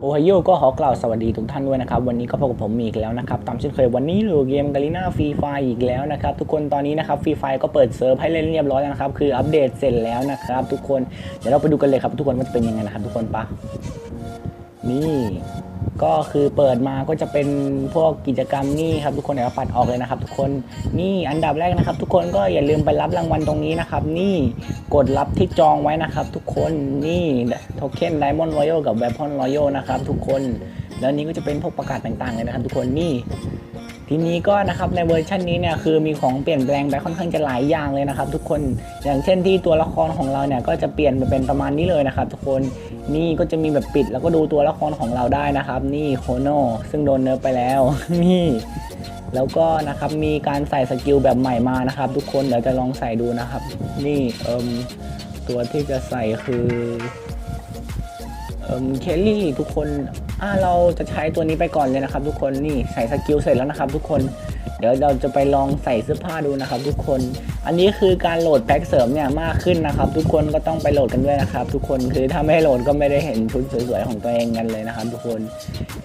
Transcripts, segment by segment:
โอไฮโอก็ขอกล่าวสวัสดีทุกท่านด้วยนะครับ วันนี้ก็พบกับผมอีกแล้วนะครับ ตามเช่นเคยวันนี้อยู่เกมกาลิน่าฟรีไฟอีกแล้วนะครับ ทุกคนตอนนี้นะครับฟรีไฟก็เปิดเซิร์ฟให้เล่นเรียบร้อยแล้วนะครับ คืออัปเดตเสร็จแล้วนะครับ ทุกคนเดี๋ยวเราไปดูกันเลยครับทุกคนว่าจะเป็นยังไงนะครับทุกคนปะ นี่ก็คือเปิดมาก็จะเป็นพวกกิจกรรมนี่ครับทุกคนเดี๋ยวปัดออกเลยนะครับ ทุกคนนี่อันดับแรกนะครับ ทุกคนก็อย่าลืมไปรับรางวัลตรงนี้นะครับ นี่กดรับที่จองไว้นะครับ ทุกคนนี่โทเค็นไดมอนด์รอยัลกับแวพอนรอยัลนะครับ ทุกคนแล้วนี้ก็จะเป็นพวกประกาศต่างๆเลยนะครับ ทุกคนนี่ ทีนี้ก็นะครับในเวอร์ชันนี้เนี่ยคือมีของเปลี่ยนแปลงไปค่อนข้างจะหลายอย่างเลยนะครับ ทุกคนอย่างเช่นที่ตัวละครของเราเนี่ยก็จะเปลี่ยนไปเป็นประมาณนี้เลยนะครับ ทุกคนนี่ก็จะมีแบบปิดแล้วก็ดูตัวละครของเราได้นะครับ นี่โคโนซึ่งโดนเนิร์ฟไปแล้วนี่แล้วก็นะครับมีการใส่สกิลแบบใหม่มานะครับ ทุกคนเดี๋ยวจะลองใส่ดูนะครับ นี่เอิมตัวที่จะใส่คือ เคลลี่ทุกคนอ่าเราจะใช้ตัวนี้ไปก่อนเลยนะครับ ทุกคนนี่ใส่สกิลเสร็จแล้วนะครับ ทุกคนเดี๋ยวเราจะไปลองใส่เสื้อผ้าดูนะครับ ทุกคน อันนี้คือการโหลดแพ็กเสริมเนี่ยมากขึ้นนะครับ ทุกคนก็ต้องไปโหลดกันด้วยนะครับ ทุกคนคือถ้าไม่โหลดก็ไม่ได้เห็นชุดสวยๆของตัวเองกันเลยนะครับ ทุกคน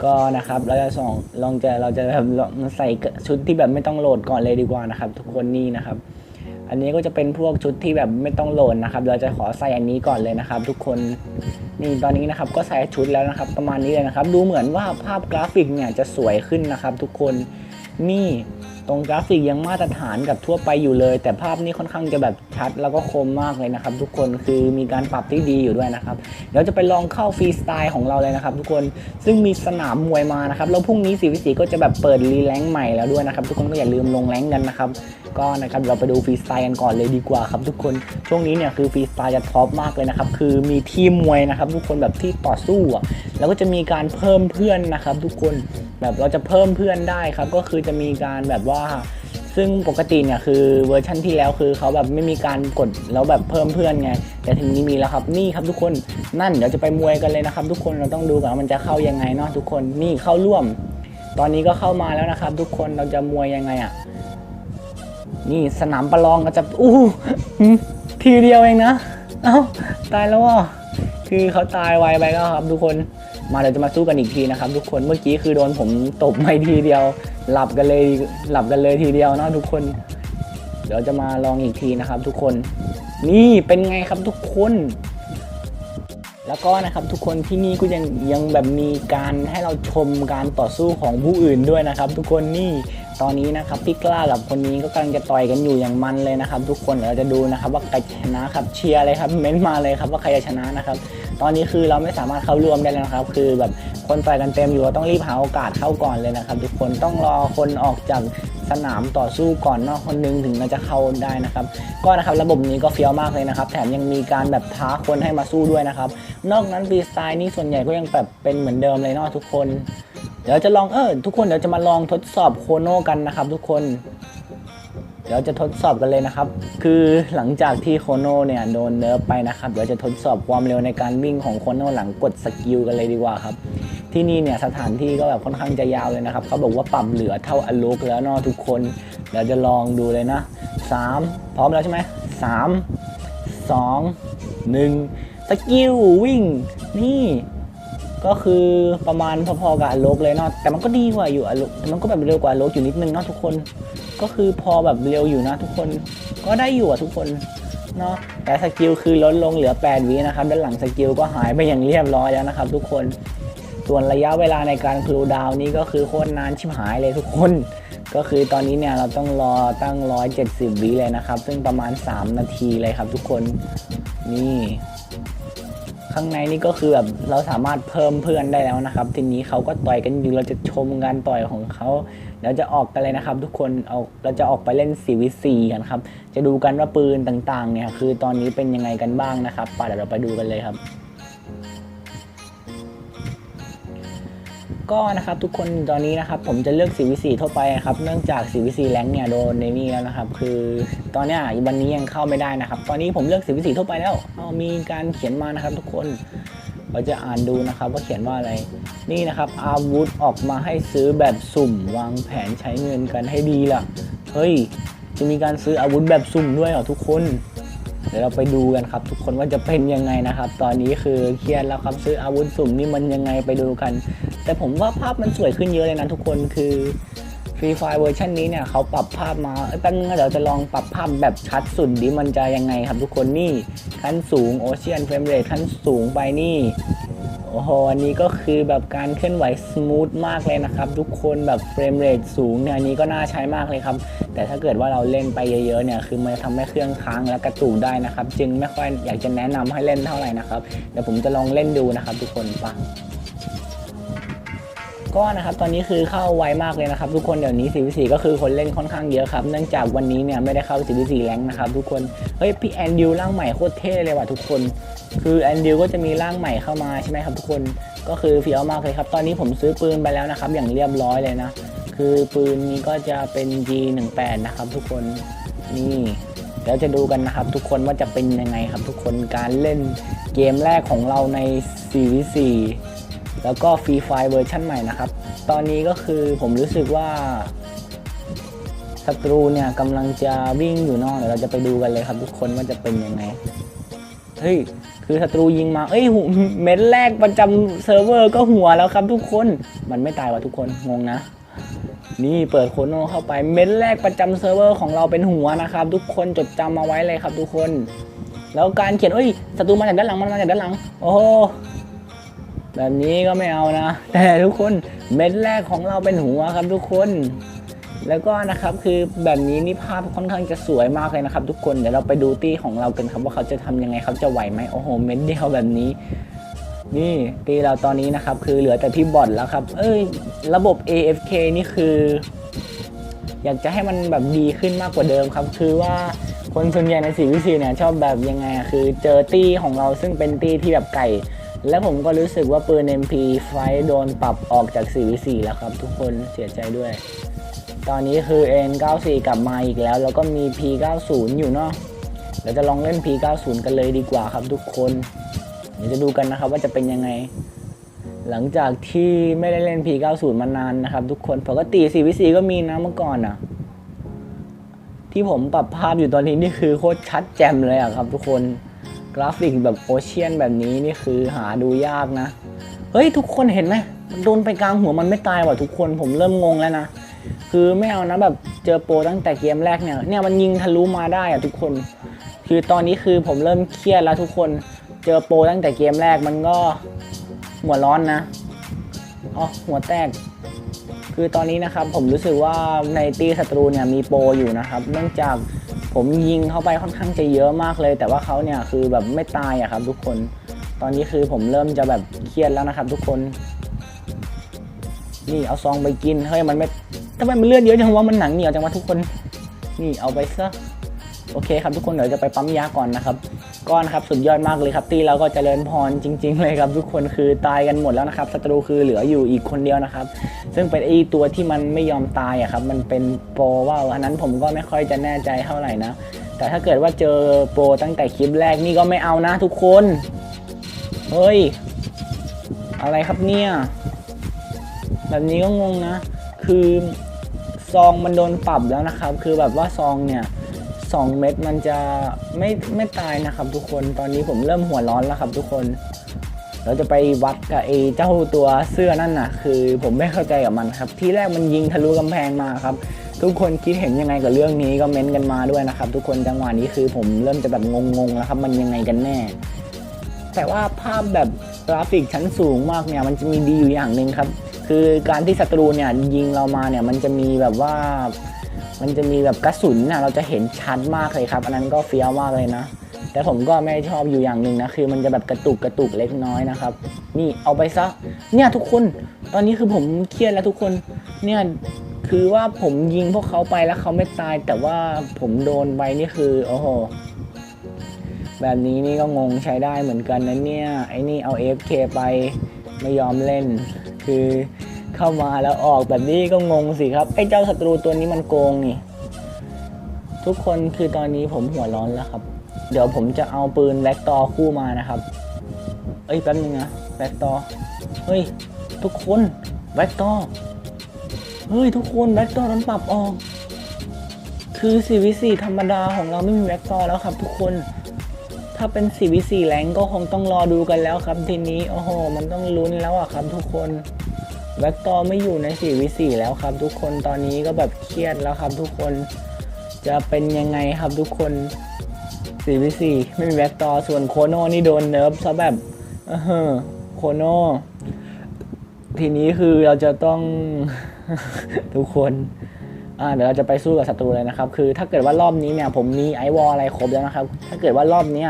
ก็นะครับเราจะส่องลองจะเราจะแบบใส่ชุดที่แบบไม่ต้องโหลดก่อนเลยดีกว่านะครับ ทุกคนนี่นะครับ อันนี้ก็จะเป็นพวกชุดที่แบบไม่ต้องโหลดนะครับ เราจะขอใส่อันนี้ก่อนเลยนะครับ ทุกคนนี่ตอนนี้นะครับก็ใส่ชุดแล้วนะครับ ประมาณนี้เลยนะครับ ดูเหมือนว่าภาพกราฟิกเนี่ยจะสวยขึ้นนะครับ ทุกคนนี่ ตรงกราฟิกยังมาตรฐานกับทั่วไปอยู่เลย แต่ภาพนี่ค่อนข้างจะแบบชัดแล้วก็คมมากเลยนะครับ ทุกคนคือมีการปรับที่ดีอยู่ด้วยนะครับเดี๋ยวจะไปลองเข้าฟรีสไตล์ของเราเลยนะครับ ทุกคนซึ่งมีสนามมวยมานะครับแล้วพรุ่งนี้สีวิสีก็จะแบบเปิดรีแลงใหม่แล้วด้วยนะครับทุกคนก็อย่าลืมลงแรงกันนะครับก็นะครับเราไปดูฟรีสไตล์กันก่อนเลยดีกว่าครับทุกคนช่วงนี้เนี่ยคือฟรีสไตล์จะท็อปมากเลยนะครับคือมีทีมมวยนะครับ ทุกคนแบบที่ต่อสู้อะแล้วก็จะมีการเพิ่มเพื่อนนะครับ ทุกคนแบบเราจะเพิ่มเพื่อนได้ครับ ก็คือจะมีการแบบว่าซึ่งปกติเนี่ยคือเวอร์ชั่นที่แล้วคือเขาแบบไม่มีการกดแล้วแบบเพิ่มเพื่อนไง แต่ทีนี้มีแล้วครับนี่ครับทุกคนนั่นเดี๋ยวจะไปมวยกันเลยนะครับ ทุกคนเราต้องดูกันว่ามันจะเข้ายังไงเนาะทุกคนนี่เข้าร่วม ตอนนี้ก็เข้ามาแล้วนะครับ ทุกคนเราจะมวยยังไงอะนี่สนามประลองก็จะอู้ทีเดียวเองนะ เอ้าตายแล้วว่ะ คือเขาตายไวไปก็ครับ ทุกคนมาเดี๋ยวจะมาสู้กันอีกทีนะครับทุกคนเมื่อกี้คือโดนผมตบไม่ทีเดียว หลับกันเลยหลับกันเลยทีเดียวนาะทุกคน เดี๋ยวจะมาลองอีกทีนะครับ ทุกคน นี่เป็นไงครับทุกคนแล้วก็นะครับทุกคนที่นี่ก็ยังยังแบบมีการให้เราชมการต่อสู้ของผู้อื่นด้วยนะครับ ทุกคนนี่ตอนนี้นะครับพี่กล้ากับคนนี้ก็กำลังจะต่อยกันอยู่อย่างมันเลยนะครับ ทุกคนเดี๋ยวเราจะดูนะครับว่าใครชนะครับเชียร์เลยครับเม้นต์มาเลยครับว่าใครจะชนะนะครับ ตอนนี้คือเราไม่สามารถเข้าร่วมได้แล้วนะครับ คือแบบคนต่อยกันเต็มอยู่ต้องรีบหาโอกาสเข้าก่อนเลยนะครับ ทุกคนต้องรอคนออกจากสนามต่อสู้ก่อนนอกคนหนึงถึงจะเข้าได้นะครับ ก็นะครับระบบนี้ก็เฟี้ยวมากเลยนะครับ แถมยังมีการแบบท้าคนให้มาสู้ด้วยนะครับ นอกนั้นฟรีสไตล์นี่ส่วนใหญ่ก็ยังแบบเป็นเหมือนเดิมเลยเนาะทุกคน เดี๋ยวจะลองเออทุกคนเดี๋ยวจะมาลองทดสอบโคโน่กันนะครับ ทุกคน เดี๋ยวจะทดสอบกันเลยนะครับ คือหลังจากที่โคโน่เนี่ยโดนเนิร์ฟไปนะครับ เดี๋ยวจะทดสอบความเร็วในการวิ่งของโคโน่หลังกดสกิลกันเลยดีกว่าครับ ที่นี่เนี่ยสถานที่ก็แบบค่อนข้างจะยาวเลยนะครับ เขาบอกว่าปรับเหลือเท่าอลูกแล้วเนาะทุกคน เดี๋ยวจะลองดูเลยนะสามพร้อมแล้วใช่ไหมสามสองหนึ่งสกิลวิ่งนี่ ก็คือประมาณพอๆกับอโลกเลยเนาะแต่มันก็ดีกว่าอยู่อโลกแต่มันก็แบบเร็วกว่าอโลกอยู่นิดนึงเนาะทุกคน ก็คือพอแบบเร็วอยู่นะทุกคนก็ได้อยู่อะทุกคนเนาะแต่สกิลคือลดลงเหลือ 8วินะครับด้านหลังสกิลก็หายไปอย่างเรียบร้อยแล้วนะครับ ทุกคนส่วนระยะเวลาในการคลูดาวน์นี่ก็คือโคตรนานชิบหายเลยทุกคน ก็คือตอนนี้เนี่ยเราต้องรอตั้ง 170วิเลยนะครับ ซึ่งประมาณ 3 นาทีเลยครับทุกคนนี่ ข้างในนี่ก็คือแบบเราสามารถเพิ่มเพื่อนได้แล้วนะครับ ทีนี้เขาก็ต่อยกันอยู่เราจะชมการต่อยของเขาเราจะออกกันเลยนะครับ ทุกคนเอาเราจะออกไปเล่น4วิสีกันครับจะดูกันว่าปืนต่างๆเนี่ยคือตอนนี้เป็นยังไงกันบ้างนะครับไปเดี๋ยวเราไปดูกันเลยครับ ก็นะครับทุกคนตอนนี้นะครับผมจะเลือกสีวิสีทั่วไปครับเนื่องจากสีวิสีแรงเนี่ยโดนในนี่แล้วนะครับคือตอนเนี้ยวันนี้ยังเข้าไม่ได้นะครับ ตอนนี้ผมเลือกสีวิสีทั่วไปแล้วเอามีการเขียนมานะครับ ทุกคนเราจะอ่านดูนะครับว่าเขียนว่าอะไรนี่นะครับ อาวุธออกมาให้ซื้อแบบสุ่ม วางแผนใช้เงินกันให้ดีล่ะเฮ้ยจะมีการซื้ออาวุธแบบสุ่มด้วยเหรอทุกคนเดี๋ยวเราไปดูกันครับ ทุกคนว่าจะเป็นยังไงนะครับ ตอนนี้คือเครียดแล้วครับซื้ออาวุธสุ่มนี่มันยังไงไปดูกัน แต่ผมว่าภาพมันสวยขึ้นเยอะเลยนะทุกคนคือฟรีไฟเวอร์ชันนี้เนี่ยเขาปรับภาพมาเอ้ยแป๊บนึงเดี๋ยวจะลองปรับภาพแบบชัดสุดดิมันจะยังไงครับทุกคนนี่ขั้นสูงโอเชียนเฟรมเรทขั้นสูงไปนี่โอ้โหอันนี้ก็คือแบบการเคลื่อนไหวสมูทมากเลยนะครับ ทุกคนแบบเฟรมเรทสูงเนี่ยอันนี้ก็น่าใช้มากเลยครับ แต่ถ้าเกิดว่าเราเล่นไปเยอะๆเนี่ยคือมันจะทำให้เครื่องค้างและกระตุกได้นะครับ จึงไม่ค่อยอยากจะแนะนำให้เล่นเท่าไหร่นะครับเดี๋ยวผมจะลองเล่นดูนะครับ ทุกคนป ก็นะครับตอนนี้คือเข้าไวมากเลยนะครับ ทุกคนเดี๋ยวนี้ 4v4 ก็คือคนเล่นค่อนข้างเยอะครับเนื่องจากวันนี้เนี่ยไม่ได้เข้า 4v4 แรงนะครับทุกคนเฮ้ยพี่แอนดิวร่างใหม่โคตรเท่เลยว่ะทุกคน คือแอนดิวก็จะมีร่างใหม่เข้ามาใช่ไหมครับทุกคนก็คือเฟี้ยวมากเลยครับ ตอนนี้ผมซื้อปืนไปแล้วนะครับ อย่างเรียบร้อยเลยนะ คือปืนนี้ก็จะเป็น G18 นะครับ ทุกคนนี่เดี๋ยวจะดูกันนะครับ ทุกคนว่าจะเป็นยังไงครับ ทุกคนการเล่นเกมแรกของเราใน 4v4 แล้วก็ฟรีไฟเวอร์ชันใหม่นะครับ ตอนนี้ก็คือผมรู้สึกว่าศัตรูเนี่ยกำลังจะวิ่งอยู่นอกเดี๋ยวเราจะไปดูกันเลยครับ ทุกคนว่าจะเป็นยังไง เฮ้ย คือศัตรูยิงมา เอ้ยหเม็ดแรกประจำเซิร์ฟเวอร์ก็หัวแล้วครับทุกคน มันไม่ตายว่ะทุกคน งงนะ นี่เปิดโคโนเข้าไป เม็ดแรกประจำเซิร์ฟเวอร์ของเราเป็นหัวนะครับ ทุกคนจดจำมาไว้เลยครับ ทุกคน แล้วการเขียนเอ้ยศัตรูมาจากด้านหลังมันมาจากด้านหลัง โอ้โห แบบนี้ก็ไม่เอานะ แต่ทุกคนเม็ดแรกของเราเป็นหัวครับทุกคน แล้วก็นะครับคือแบบนี้นี่ภาพค่อนข้างจะสวยมากเลยนะครับ ทุกคนเดี๋ยวเราไปดูตี้ของเรากันครับว่าเขาจะทำยังไงเขาจะไหวไหมโอ้โหเม็ดเดียวแบบนี้ นี่ตีเราตอนนี้นะครับ คือเหลือแต่พี่บอทแล้วครับ เอ้ยระบบ AFK นี่คือ อยากจะให้มันแบบดีขึ้นมากกว่าเดิมครับ คือว่าคนส่วนใหญ่ในสีวิซีเนี่ยชอบแบบยังไงคือเจอตี้ของเราซึ่งเป็นตี้ที่แบบไก่ และผมก็รู้สึกว่าปืน MP ไฟโดนปรับออกจาก 4v4 แล้วครับ ทุกคนเสียใจด้วย ตอนนี้คือ N94 กลับมาอีกแล้ว แล้วก็มี P90 อยู่เนาะเดี๋ยวจะลองเล่น P90 กันเลยดีกว่าครับทุกคนเดี๋ยวจะดูกันนะครับว่าจะเป็นยังไง หลังจากที่ไม่ได้เล่น P90 มานานนะครับ ทุกคนปกติ 4v4 ก็มีนะเมื่อก่อนอะที่ผมปรับภาพอยู่ตอนนี้นี่คือโคตรชัดแจ่มเลยอะครับ ทุกคน กราฟิกแบบโอเชียนแบบนี้นี่คือหาดูยากนะ เฮ้ย ทุกคนเห็นไหมโดนไปกลางหัวมันไม่ตายว่ะทุกคนผมเริ่มงงแล้วนะ คือไม่เอานะแบบเจอโปรตั้งแต่เกมแรกเนี่ยเนี่ยมันยิงทะลุมาได้อะทุกคน คือตอนนี้คือผมเริ่มเครียดแล้วทุกคนเจอโปรตั้งแต่เกมแรกมันก็หัวร้อนนะอ๋อหัวแตก คือตอนนี้นะครับผมรู้สึกว่าในตีศัตรูเนี่ยมีโปรอยู่นะครับ เนื่องจาก ผมยิงเข้าไปค่อนข้างจะเยอะมากเลย แต่ว่าเขาเนี่ยคือแบบไม่ตายอะครับ ทุกคน ตอนนี้คือผมเริ่มจะแบบเครียดแล้วนะครับ ทุกคน นี่เอาซองไปกินเฮ้ยมันไม่ทำไมมันเลือดเยอะจังวะมันหนังเหนียวจังวะทุกคน นี่เอาไปซะ โอเคครับทุกคนเดี๋ยวจะไปปั๊มยาก่อนนะครับก็นครับสุดยอดมากเลยครับ ตีเราก็เจริญพรจริง ๆ เลยครับ ทุกคนคือตายกันหมดแล้วนะครับศัตรูคือเหลืออยู่อีกคนเดียวนะครับ ซึ่งเป็นไอตัวที่มันไม่ยอมตายอะครับ มันเป็นโปรว่าอันนั้นผมก็ไม่ค่อยจะแน่ใจเท่าไหร่นะ แต่ถ้าเกิดว่าเจอโปรตั้งแต่คลิปแรกนี่ก็ไม่เอานะทุกคนเฮ้ยอะไรครับเนี่ยแบบนี้ก็งงนะ คือซองมันโดนปรับแล้วนะครับ คือแบบว่าซองเนี่ย สองเม็ดมันจะไม่ไม่ตายนะครับทุกคนตอนนี้ผมเริ่มหัวร้อนแล้วครับทุกคน เราจะไปวัดกับไอ้เจ้าตัวเสื้อนั่นน่ะ คือผมไม่เข้าใจกับมันครับ ที่แรกมันยิงทะลุกำแพงมาครับ ทุกคนคิดเห็นยังไงกับเรื่องนี้ก็เม้นต์กันมาด้วยนะครับ ทุกคนจังหวะนี้คือผมเริ่มจะแบบงงๆแล้วครับ มันยังไงกันแน่ แต่ว่าภาพแบบกราฟิกชั้นสูงมากเนี่ยมันจะมีดีอยู่อย่างหนึ่งครับ คือการที่ศัตรูเนี่ยยิงเรามาเนี่ยมันจะมีแบบว่า มันจะมีแบบกระสุนนะเราจะเห็นชัดมากเลยครับ อันนั้นก็เฟี้ยวมากเลยนะ แต่ผมก็ไม่ชอบอยู่อย่างหนึ่งนะคือมันจะแบบกระตุกกระตุกเล็กน้อยนะครับ นี่เอาไปซะ เนี่ยทุกคน ตอนนี้คือผมเครียดแล้วทุกคน เนี่ยคือว่าผมยิงพวกเขาไปแล้วเขาไม่ตาย แต่ว่าผมโดนไปนี่คือโอ้โหแบบนี้นี่ก็งงใช้ได้เหมือนกันนะเนี่ยไอ้นี่เอา AFK ไปไม่ยอมเล่น คือ เข้ามาแล้วออกแบบนี้ก็งงสิครับ ไอ้เจ้าศัตรูตัวนี้มันโกงนี่ ทุกคนคือตอนนี้ผมหัวร้อนแล้วครับ เดี๋ยวผมจะเอาปืนแบ็กตอคู่มานะครับ เอ้ยแป๊บนึงนะแบ็กตอเฮ้ย ทุกคนแบ็กตอเฮ้ย ทุกคนแบ็กตอมันปรับออก คือ 4v4 ธรรมดาของเราไม่มีแบ็กตอแล้วครับ ทุกคนถ้าเป็น 4v4 แรงก็คงต้องรอดูกันแล้วครับทีนี้โอ้โห มันต้องลุ้นแล้วอะครับทุกคน แบ็กตอไม่อยู่ใน 4v4 แล้วครับ ทุกคนตอนนี้ก็แบบเครียดแล้วครับ ทุกคนจะเป็นยังไงครับทุกคน 4v4 ไม่มีแบ็กตอส่วนโคโน่นี่โดนเนิร์ฟซะแบบเออโคโน่ทีนี้คือเราจะต้องทุกคนอ่าเดี๋ยวเราจะไปสู้กับศัตรูเลยนะครับ คือถ้าเกิดว่ารอบนี้เนี่ยผมมีไอวอลอะไรครบแล้วนะครับ ถ้าเกิดว่ารอบนี้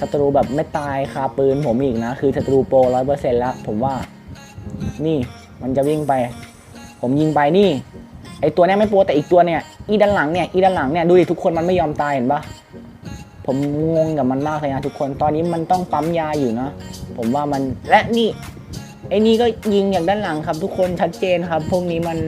ศัตรูแบบไม่ตายคาปืนผมอีกนะ คือศัตรูโปรร้อยเปอร์เซ็นต์แล้วผมว่านี่ มันจะวิ่งไป ผมยิงไปนี่ ไอตัวเนี้ยไม่โปรแต่อีกตัวเนี่ย อีด้านหลังเนี่ย อีด้านหลังเนี่ย ดูดิทุกคนมันไม่ยอมตายเห็นปะผมงงกับมันมากเลยนะทุกคน ตอนนี้มันต้องปั๊มยาอยู่นะ ผมว่ามัน และนี่ ไอ้นี่ก็ยิงอย่างด้านหลังครับ ทุกคนชัดเจนครับ พวกนี้มัน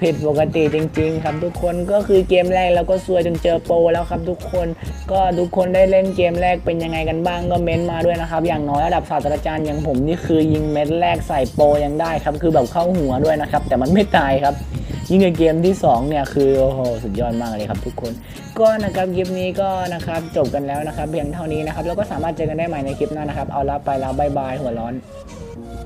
ผิดปกติจริง ๆ ครับทุกคนก็คือเกมแรกแล้วก็ซวยจนเจอโปรแล้วครับทุกคน ก็ทุกคนได้เล่นเกมแรกเป็นยังไงกันบ้างก็เม้นต์มาด้วยนะครับ อย่างน้อยระดับศาสตราจารย์อย่างผมนี่คือยิงเม็ดแรกใส่โปรยังได้ครับคือแบบเข้าหัวด้วยนะครับ แต่มันไม่ตายครับยิ่งในเกมที่สองเนี่ย คือ โอ้โห สุดยอดมากเลยครับทุกคน ก็นะครับคลิปนี้ก็นะครับ จบกันแล้วนะครับ เพียงเท่านี้นะครับ แล้วก็สามารถเจอกันได้ใหม่ในคลิปหน้านะครับ เอาละไปแล้วบายบาย หัวร้อน